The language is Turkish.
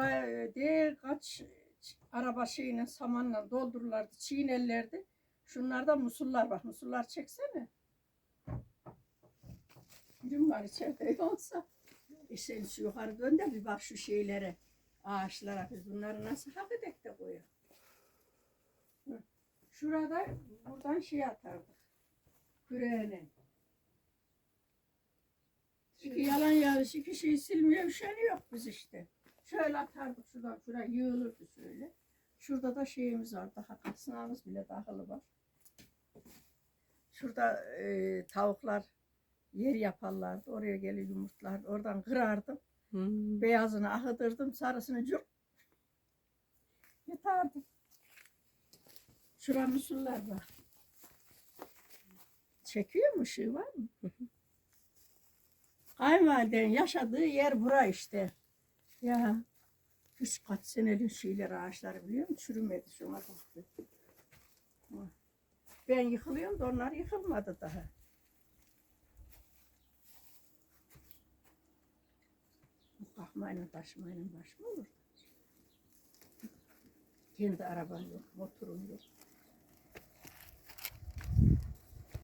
oraya değil kaç araba şeyinin samanla doldururlardı, çiğnerlerdi. Şunlarda musullar bak, musullar çeksene. Var içeride yoksa. E sen şu yukarı dön de bir bak şu şeylere, ağaçlara. Biz bunları nasıl hak edek de koyuyor. Şurada buradan şey atardık. Küreğine. İki yalan yanlış iki şey silmiyor, üşeni yok biz işte. Şöyle atardık şuradan şuraya yığılırdı şöyle. Şurada da şeyimiz var, daha kasnağımız bile dahılı var. Şurada e, tavuklar yer yaparlardı, oraya gelir yumurtlardı. Oradan kırardım, Hmm. beyazını ahıdırdım, sarısını cürt. Yatardım. Şura musullar var. Çekiyor mu ışığı var mı? Kayınvalidenin yaşadığı yer bura işte. Ya üç kaç senelik şeyler ağaçları biliyor musun? Çürümedi şuna baktı. Ben yıkılıyorum da onlar yıkılmadı daha. Bu Kalkmayla taşımayla baş mı olur? Kendi araban yok, motorun yok.